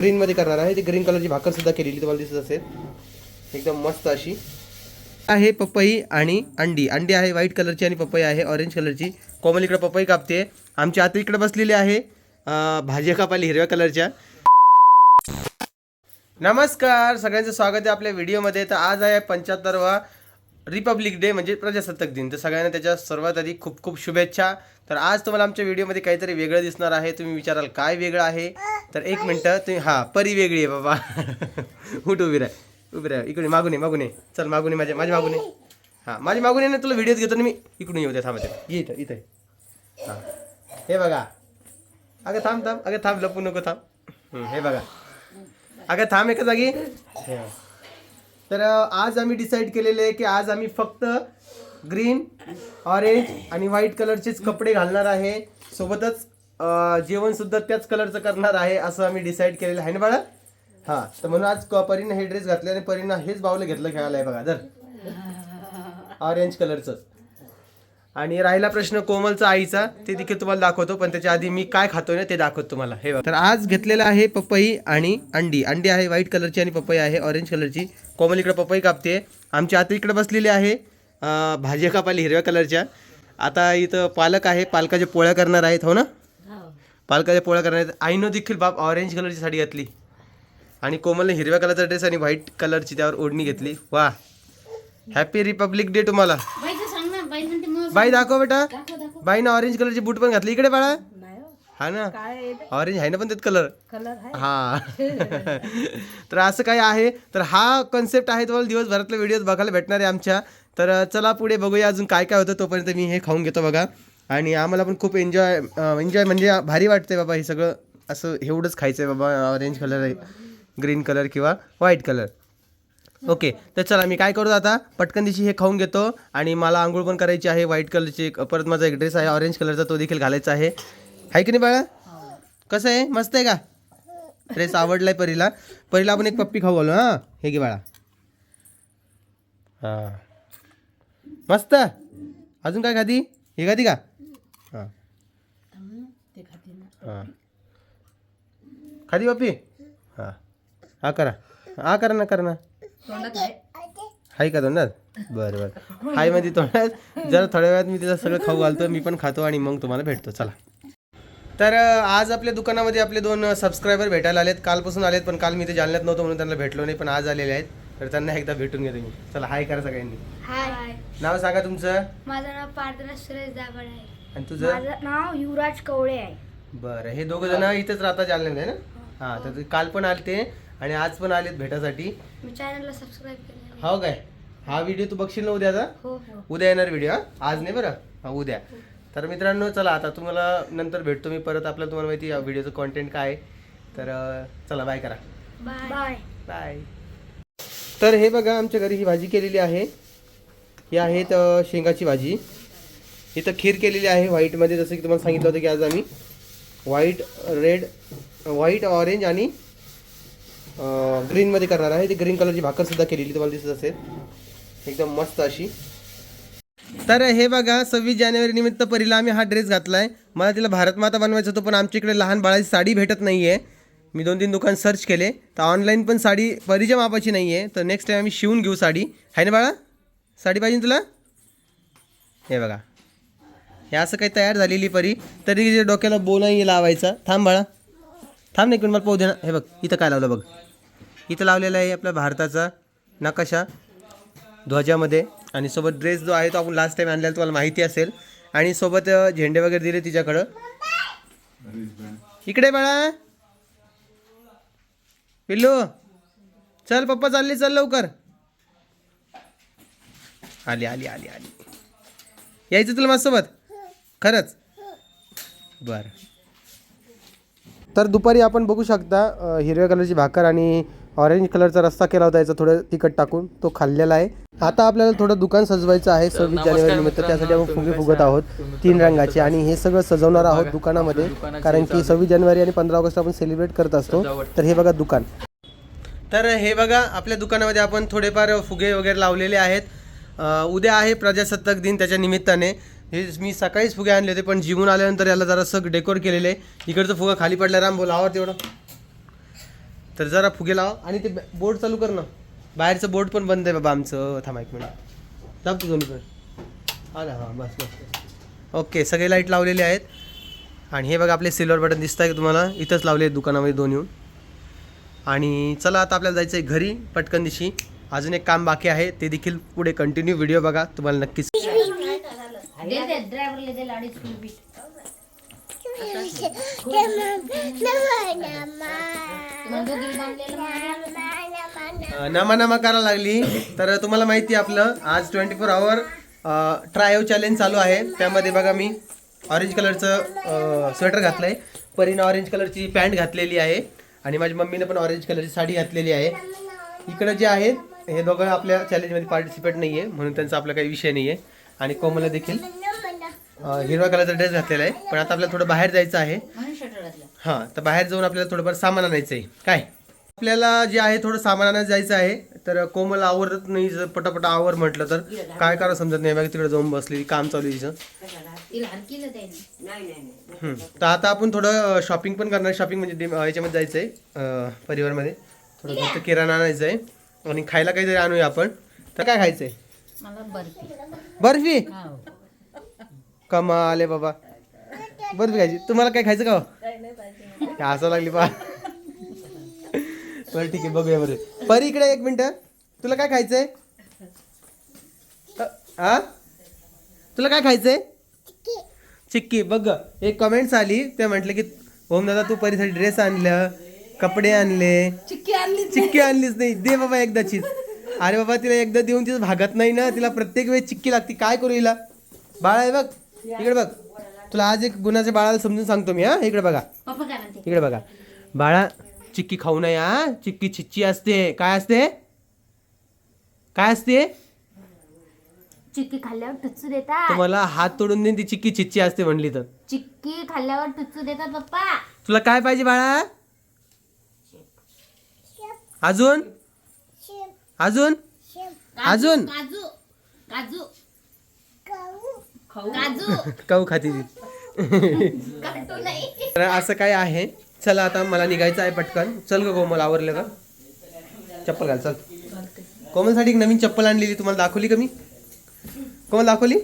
Green मध्ये करणार आहे. ती ग्रीन कलरची भाकर सुद्धा केलेली तुम्हाला दिसत असेल. एकदम मस्त अशी. आहे पपई आणि अंडी. अंडी आहे व्हाईट कलरची आणि पपई आहे ऑरेंज कलरची कोमल इकडे पपई कापते. आमच्या आता इकडे बसलेली आहे. भाजी भाज्या हिरव्या कलरच्या नमस्कार. सगळ्यांचं स्वागत आहे आपल्या व्हिडिओमध्ये तर आज आहे पंच्याहत्तरवा रिपब्लिक डे म्हणजे प्रजासत्ताक दिन. तर सगळ्यांना त्याच्या सर्वात आधी खूप खूप शुभेच्छा. तर आज तुम्हाला आमच्या व्हिडिओमध्ये काहीतरी वेगळं दिसणार आहे. तुम्ही विचाराल काय वेगळं आहे? तर एक मिनटं तुम्ही हां परी वेगळी आहे बाबा. उठ उभी राह उभी राह. इकडे मागून ये मागून ये. चल मागून ये माझ्या माझ्या मागून ये. हां माझी मागून ये ना तुला व्हिडिओच घेतो ना मी. इकडून येऊ द्या थांबते ये इथं इथं हां. हे बघा. अगं थांब थांब. अगं थांब लपू नको थांब. हे बघा. अगं थांब एका जागी. हे. तर आज आम्ही डिसाईड केलेले आहे की आज आम्ही फक्त ग्रीन ऑरेंज आणि व्हाईट कलरचेच कपडे घालणार आहे. सोबतच जेवण सुद्धा त्याच कलरचं करणार आहे असं आम्ही डिसाईड केलेलं आहे. ना बाळा हां तर म्हणून आज क- परीनं हे ड्रेस घातले आणि परीनं हेच बावलं घेतलं खेळायला. आहे बघा जर ऑरेंज कलरचं आणि राहिला प्रश्न कोमलचा आईचा ते देखील तुम्हाला दाखवतो पण त्याच्या आधी मी काय खातोय ना ते दाखवतो तुम्हाला. हे बघा. तर आज घेतलेलं आहे पपई आणि अंडी. अंडी आहे व्हाईट कलरची आणि पपई आहे ऑरेंज कलरची. कोमल इकडे पपई कापते आमची आता इकडे बसलेली आहे भाज्या कापायला हिरव्या कलरच्या. आता इथं पालक आहे पालकाच्या पोळ्या करणार आहेत हो ना? पालकाच्या पोळ्या करणार आहेत. आईनं देखील बाप ऑरेंज कलरची साडी घातली. आणि कोमलने हिरव्या कलरचा ड्रेस आणि व्हाईट कलरची त्यावर ओढणी घेतली. वा हॅपी रिपब्लिक डे तुम्हाला. बाई बाई दाखव बेटा. दाखव बाईनं ऑरेंज कलरची बूट पण घातली. इकडे बाळा. हो. हा ना? ऑरेंज आहे ना पण त्यात कलर हा. तर असं काय आहे. तर हा कन्सेप्ट आहे तुम्हाला दिवसभरातल्या व्हिडिओज बघायला भेटणार आहे आमच्या. तर चला पुढे बघूया अजून काय काय होतं तोपर्यंत मी हे खाऊन घेतो बघा. आणि आम्हाला पण खूप एन्जॉय एन्जॉय म्हणजे भारी वाटतंय बाबा हे सगळं. असं एवढंच खायचं आहे बाबा ऑरेंज कलर आहे. ग्रीन कलर किंवा व्हाईट कलर ओके तर चला मी काय करतो आता? पटकन दिवशी हे खाऊन घेतो आणि मला आंघोळ पण करायची आहे व्हाईट कलरची एक परत माझा एक ड्रेस आहे ऑरेंज कलरचा तो देखील घालायचा आहे. आहे की नाही बाळा? कसं आहे? मस्त आहे का? ड्रेस आवडलाय परीला. परीला आपण एक पप्पी खाऊ घालू हां? हे घे बाळा. हां. मस्त. अजून काय खाती? हे खाती का? हां. हां. खाती पप्पी? हां. हा करा. हा करा ना करा ना. तोंडात आहे. हाय का तोंडात? बरं बरं. हायमध्ये तोंडात. जरा थोड्या वेळात मी तिला सगळं खाऊ घालतो मी पण खातो आणि मग तुम्हाला भेटतो. चला. तर आज आपल्या दुकानामध्ये आपले दोन सबस्क्रायबर भेटायला आलेत. कालपासून आलेत पण काल मी ते जालन्यात नव्हतो म्हणून त्यांना भेटलो नाही पण आज आलेले आहेत. तर त्यांना एकदा भेटून घेतो मी चला हाय करा सगळ्यांनी. हाय. नाव सांगा तुमचं? माझं नाव पार्थना सुरेश दाभड आहे. आणि तुझं? माझं नाव युवराज कवळे आहे. बरं हे दोघं जण इथेच राहतात जालन्यात आहे ना? हां. तर ते काल पण आले ते आणि आज पण आलेत भेटासाठी. मी चॅनलला सबस्क्राईब केलेलं आहे. हो काय? हा व्हिडिओ तू बघशील ना उद्याचा? हो हो. उद्या येणार व्हिडिओ आज नाही बरं? हा उद्या. तर मित्रांनो चला आता तुम्हाला नंतर भेटतो मी परत. आपल्याला तुम्हाला माहिती आहे व्हिडिओचं कॉन्टेंट काय आहे. तर अं, चला बाय करा. बाय बाय बाय तर हे बघा आमच्या घरी ही भाजी केलेली आहे. ही आहेत अं, शेंगाची भाजी. इथं खीर केलेली आहे व्हाईटमध्ये जसं की तुम्हाला सांगितलं होतं की आज आम्ही व्हाईट रेड व्हाईट ऑरेंज आणि ग्रीनमध्ये करणार आहे. ती ग्रीन कलरची भाकर सुद्धा केलेली तुम्हाला दिसत असेल. एकदम मस्त अशी. तर हे बघा सव्वीस जानेवारी निमित्त परीला आम्ही हा ड्रेस घातलाय. मला तिला भारत माता बनवायचं होतं पण आमच्या इकडे लहान बाळाची साडी भेटत नाही आहे मी दोन तीन दुकान सर्च केले. तर ऑनलाईन पण साडी परीच्या मापाची नाही आहे तर नेक्स्ट टाईम आम्ही शिवून घेऊ साडी. आहे ना बाळा? साडी पाहिजे तुला? हे बघा. हे असं काही तयार झालेली परी. तरी तिच्या डोक्याला बोलाही लावायचा. थांब बाळा. थांब नाही पण मला पाहू दे ना. हे बघ इथं काय लावलं बघ. इथं लावलेला आहे आपला भारताचा नकाशा ध्वजामध्ये. आणि सोबत ड्रेस जो आहे तो आपण लास्ट टाईम आणलेला तुम्हाला माहिती असेल. आणि सोबत झेंडे वगैरे दिले तिच्याकडं. इकडे बाळा. पिल्लू चल पप्पा चालली चल लवकर. आली आली आली आली. यायचं तुला माझ्यासोबत? खरंच? बरं. तर दुपारी आपण बघू शकता हिरव्या कलरची भाकर आणि ऑरेंज कलरचा रस्ता केला होता याचा थोडं तिखट टाकून तो खाल्लेला आहे. आता आपल्याला थोडं दुकान सजवायचं आहे सव्वीस जानेवारी निमित्त. त्यासाठी आपण फुगे फुगत आहोत? तीन रंगाचे. आणि हे सगळं सजवणार आहोत दुकानामध्ये कारण की सव्वीस जानेवारी आणि पंधरा ऑगस्ट आपण सेलिब्रेट करत असतो. तर हे बघा दुकान. तर हे बघा आपल्या दुकानामध्ये आपण थोडेफार फुगे वगैरे लावलेले आहेत. उद्या आहे प्रजासत्ताक दिन त्याच्या निमित्ताने. हे मी सकाळीच फुगे आणले होते पण जिमून आल्यानंतर याला जरासं डेकोर केलेले आहे. इकडचं फुगा खाली पडला राम बोला आवर तेवढं. तर जरा फुगे लाव आणि ते बोर्ड चालू कर ना. बाहेरचं बोर्ड पण बंद आहे बाबा आमचं. थांबा एक मिनिट. दाब तू दोन्ही पण. आला हां बस बस ओके सगळे लाइट लावलेले आहेत. आणि हे बघा आपले सिल्वर बटन दिसत आहे तुम्हाला? इथंच लावले आहेत दुकानामध्ये दोन येऊन. आणि चला आता आपल्याला जायचं आहे घरी पटकन दिशी. अजून एक काम बाकी आहे ते देखील पुढे कंटिन्यू व्हिडिओ बघा तुम्हाला नक्कीच नमा नमा करायला लागली. तर तुम्हाला माहिती आहे आपलं आज twenty four hour trio challenge चालू आहे. त्यामध्ये बघा मी ऑरेंज कलरचं स्वेटर घातलं आहे परीनं ऑरेंज कलरची पॅन्ट घातलेली आहे. आणि माझ्या मम्मीनं पण ऑरेंज कलरची साडी घातलेली आहे. इकडं जे आहेत हे दोघं आपल्या चॅलेंजमध्ये पार्टिसिपेट नाही आहे म्हणून त्यांचा आपला काही विषय नाही आहे आणि कोमला देखील हिरवा कलरचा ड्रेस घातलेला आहे. पण आता आपल्याला थोडं बाहेर जायचं आहे. हां तर बाहेर जाऊन आपल्याला थोडंफार सामान आणायचं आहे. काय? आपल्याला जे आहे थोडं सामान आणायला जायचं आहे. तर कोमल आवरत नाही जर पटापट आवर म्हटलं तर. काय करावं समजत नाही. बघा तिकडे जाऊन बसली काम चालू आहे तिचं. तर आता आपण थोडं शॉपिंग पण करणार. शॉपिंग म्हणजे याच्यामध्ये जायचं आहे परिवारमध्ये. थोडं घरचं किराणा आणायचं आहे. आणि खायला काहीतरी आणूया आपण. तर काय खायचं आहे मला बर्फी. बर्फी? हो कमाल आहे बाबा. बर्फी खायची तुम्हाला काय खायचं का हो? हे हसावं लागली पा बरं ठीक आहे बघूया बरं. परी इकडे एक मिनिट. तुला काय खायचंय? हा तुला काय खायचंय? चिक्की. बघ. एक कमेंट्स आली. ते म्हटलं की ओम दादा तू परीसाठी ड्रेस आणलं कपडे आणले. चिक्की आणली चिक्की आणलीच नाही. दे बाबा एकदाचीच. अरे बाबा तिला एकदा देऊन तिचं भागत नाही ना. तिला प्रत्येक वेळेस चिक्की लागते. काय करू हिला? बाळ आहे बघ. इकडे बघ. तुला आज एक गुणाच्या बाळाला समजून सांगतो मी हा. इकडे बघा. पप्पा काय म्हणते? इकडे बघा. बाळा चिक्की खाऊ नये हा. चिक्की चिच्ची असते. काय असते? काय असते? चिक्की खाल्ल्यावर टुच्चू देतात. तुम्हाला हात तोडून देईन ती चिक्की चिच्ची असते म्हणली तर. चिक्की खाल्ल्यावर टुच्चू देतात पप्पा. तुला काय पाहिजे बाळा? अजून? अजून? अजून? काजू काजू. काऊ खाती ती. काटू नाही. तर असं काय आहे? चला आता मला निघायचं आहे पटकन. चल ग कोमल आवरलं का चप्पल घाल चल. कोमलसाठी एक नवीन चप्पल आणलेली तुम्हाला दाखवली का मी? कोमल दाखवली?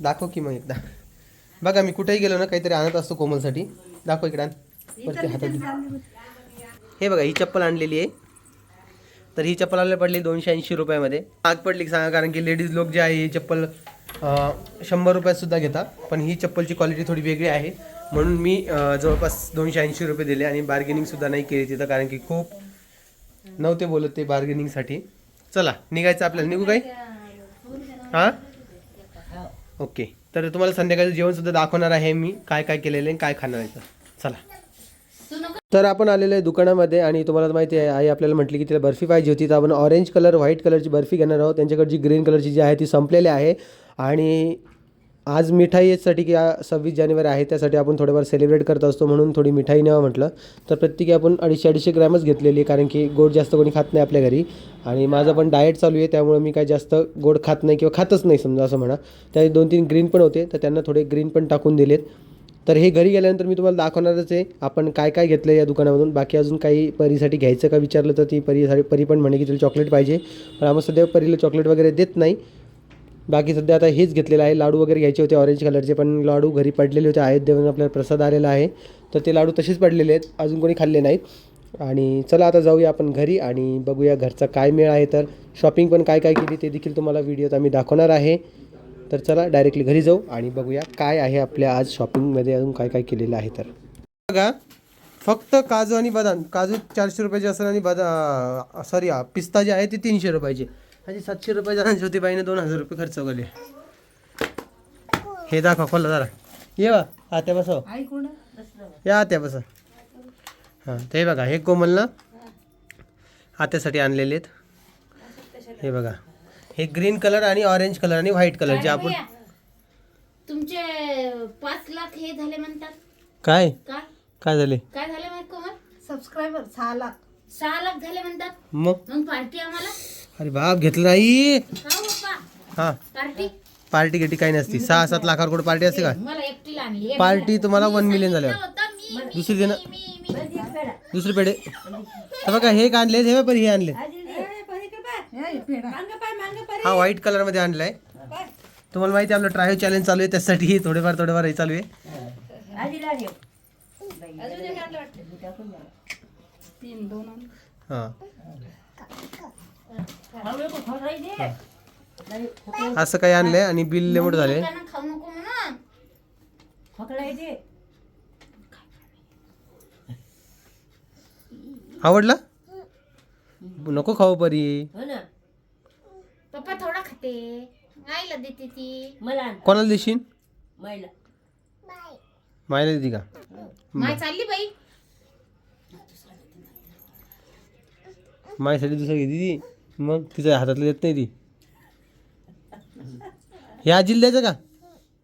दाखव की मग एकदा. बघा मी कुठेही गेलो ना काहीतरी आणत असतो कोमलसाठी. दाखव इकडे वरती हातात. हे बघा ही चप्पल आणलेली आहे. तर ही चप्पल आपल्याला पडली दोनशे ऐंशी रुपयामध्ये. आग पडली की सांगा कारण की लेडीज लोक जे आहे ही चप्पल शंभर रुपयातसुद्धा घेता. पण ही चप्पलची क्वालिटी थोडी वेगळी आहे. म्हणून मी जवळपास दोनशे ऐंशी रुपये दिले आणि बार्गेनिंगसुद्धा नाही केली तिथं कारण की खूप नव्हते बोलत ते बार्गेनिंगसाठी चला निघायचं आपल्याला. निघू काही? हां? ओके. तर तुम्हाला संध्याकाळचं जेवणसुद्धा दाखवणार आहे मी. काय काय केलेलं आहे काय खाणार आहे चला. तर आपण आलेलो आहे दुकानामध्ये आणि तुम्हाला माहिती आहे आई आपल्याला म्हटली की तिला बर्फी पाहिजे होती. तर आपण ऑरेंज कलर व्हाईट कलरची बर्फी घेणार आहोत. त्यांच्याकडची ग्रीन कलरची जी आहे ती संपलेली आहे. आणि आज मिठाईसाठी की सव्वीस जानेवारी आहे त्यासाठी आपण थोडंफार सेलिब्रेट करत असतो म्हणून थोडी मिठाई न्यावं म्हटलं. तर प्रत्येकी आपण अडीचशे अडीचशे ग्रॅमच घेतलेली आहे कारण की गोड जास्त कोणी खात नाही आपल्या घरी. आणि माझं पण डाएट चालू आहे त्यामुळे मी काय जास्त गोड खात नाही किंवा खातच नाही समजा असं म्हणा. त्या दोन तीन ग्रीन पण होते तर त्यांना थोडे ग्रीन पण टाकून दिलेत. तर हे घरी गेल्यानंतर मी तुम्हाला दाखवणारच आहे. आपण काय काय घेतलं या दुकानामधून? बाकी अजून काही परीसाठी घ्यायचं का विचारलं तर ती परीसाठी परी पण म्हणे की तुला चॉकलेट पाहिजे. पण आम्ही सध्या परीला चॉकलेट वगैरे देत नाही. बाकी सध्या आता हेच घेतलेलं आहे. लाडू वगैरे घ्यायचे होते ऑरेंज कलरचे पण लाडू घरी पडलेले होते. अयोध्येवरून आपल्याला प्रसाद आलेला आहे. तर ते लाडू तसेच पडलेले आहेत. अजून कोणी खाल्ले नाहीत. आणि चला आता जाऊया आपण घरी आणि बघूया घरचा काय मेळ आहे. तर शॉपिंग पण काय काय केली ते देखील तुम्हाला व्हिडिओत आम्ही दाखवणार आहे. तर चला डायरेक्टली घरी जाऊ आणि बघूया काय आहे आपल्या आज शॉपिंगमध्ये अजून काय काय केलेलं आहे तर. बघा फक्त काजू आणि बदाम. काजू चारशे रुपयाचे असेल आणि बदा सॉरी पिस्ता जे आहे ते तीनशे रुपयाचे. आणि सातशे रुपयाच्या ज्योतिबाईने दोन हजार रुपये खर्च केले. हे दाखवा खोला जरा. ये बा आत्या कोण या आत्या बसा हां ते बघा हे कोमलनं आत्यासाठी आणलेले आहेत. हे बघा. हे ग्रीन कलर आणि ऑरेंज कलर आणि व्हाईट कलर जे आपण तुमचे पाच लाख हे झाले म्हणतात. काय? काय काय झाले? काय झाले माहीत कोमल? सबस्क्रायबर सहा लाख. सहा लाख झाले म्हणतात. मग? मग पार्टी आम्हाला? अरे बाप घेतलं नाही. का हो पप्पा. हां. पार्टी पार्टी गिटी काही नसती. सहा सात लाखावर कुठे पार्टी असते का? मला एकटीला आणली. पार्टी तुम्हाला वन मिलियन झाल्यावर. होता मी दुसरी देणं. मी मी दुसरे पेढे. तर बघा हे आणले हे पण हे आणले. हे हा व्हाईट कलरमध्ये आणलाय. तुम्हाला माहिती आहे आपलं ट्रायल चॅलेंज चालू आहे त्यासाठी थोडेफार थोडेफार हे चालू आहे. हा. असं काही आणलंय आणि बिल नको म्हणून. आवडला? नको खाऊ परी. पप्पा थोडा खाते. आईला देते ती. कोणाला देशील? मायला देते का? माय चालली बाई. माझ्यासाठी दुसरं घेते ती. मग तिच्या हातातलं देत नाही ती. ह्या आजीला द्यायचं का?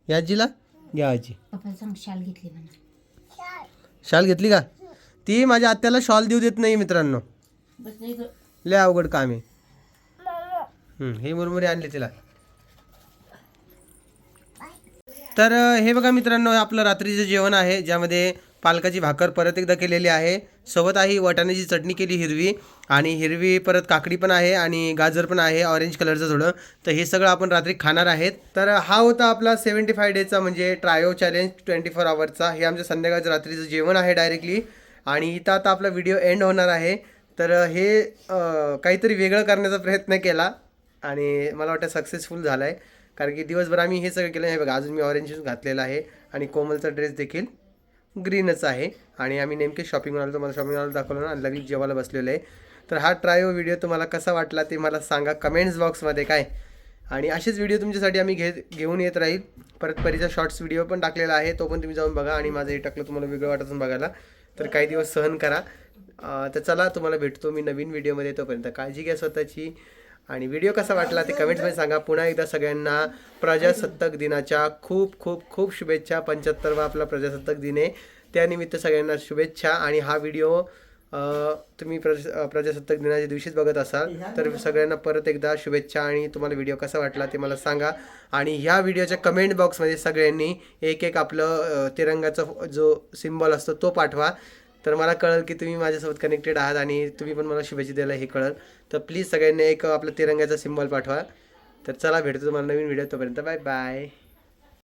ह्या आजीला? घ्या आजी. पप्पा सांग शाल घेतली म्हणा. शाल घेतली का? ती माझ्या आत्याला शॉल देऊ देत नाही मित्रांनो. लय अवघड काम आहे. हे मुरमुरे आणले तिला. तर हे बघा मित्रांनो आपलं रात्रीचं जेवण आहे ज्यामध्ये पालकाची भाकर परत एकदा केलेली आहे. सोबत आहे वाटाण्याची चटणी केली हिरवी आणि हिरवी परत काकडी पण आहे आणि गाजर पण आहे ऑरेंज कलरचं थोडं. तर हे सगळं आपण रात्री खाणार आहेत. तर हा होता आपला सेवन्टी फाय डेचा म्हणजे ट्रायो चॅलेंज ट्वेंटी फोर आवरचा हे आमच्या संध्याकाळचं रात्रीचं जेवण आहे डायरेक्टली आणि इथं आता आपला व्हिडिओ एंड होणार आहे. तर हे काहीतरी वेगळं करण्याचा प्रयत्न केला आणि मला वाटतं सक्सेसफुल झाला आहे कारण की दिवसभर आम्ही हे सगळं केलं. हे बघा अजून मी ऑरेंज घातलेला आहे आणि कोमलचा ड्रेस देखील ग्रीनच आहे. आणि आम्ही नेमके शॉपिंग आलो तुम्हाला शॉपिंग आलो दाखवलं ना आणि लगेच जेवायला बसलेलो आहे. तर हा ट्रायो व्हिडिओ तुम्हाला कसा वाटला ते मला सांगा कमेंट्स बॉक्समध्ये काय. आणि असेच व्हिडिओ तुमच्यासाठी आम्ही घे घेऊन येत राहील. परत परीचा शॉर्ट्स व्हिडिओ पण टाकलेला आहे तो पण तुम्ही जाऊन बघा आणि माझं हे टाकलं तुम्हाला वेगळं वाटत असेल बघायला. तर काही दिवस सहन करा. तर चला तुम्हाला भेटतो मी नवीन व्हिडिओमध्ये तोपर्यंत. काळजी घ्या स्वतःची. आणि व्हिडिओ कसा वाटला ते कमेंट्समध्ये सांगा. पुन्हा एकदा सगळ्यांना प्रजासत्ताक दिनाच्या खूप खूप खूप शुभेच्छा. पंच्याहत्तरवा आपला प्रजासत्ताक दिन आहे. त्यानिमित्त सगळ्यांना शुभेच्छा. आणि हा व्हिडिओ तुम्ही प्रज प्रजासत्ताक दिनाच्या दिवशीच बघत असाल तर सगळ्यांना परत एकदा शुभेच्छा आणि तुम्हाला व्हिडिओ कसा वाटला ते मला सांगा. आणि ह्या व्हिडिओच्या कमेंट बॉक्समध्ये सगळ्यांनी एक एक आपलं तिरंगाचा जो सिम्बॉल असतो तो पाठवा. तर मला कळेल की तुम्ही माझ्यासोबत कनेक्टेड आहात आणि तुम्ही पण मला शुभेच्छा द्यायला हे कळेल. तर प्लीज सगळ्यांनी एक आपलं तिरंगाचा सिम्बॉल पाठवा. तर चला भेटतो तुम्हाला नवीन व्हिडिओ तोपर्यंत. Bye bye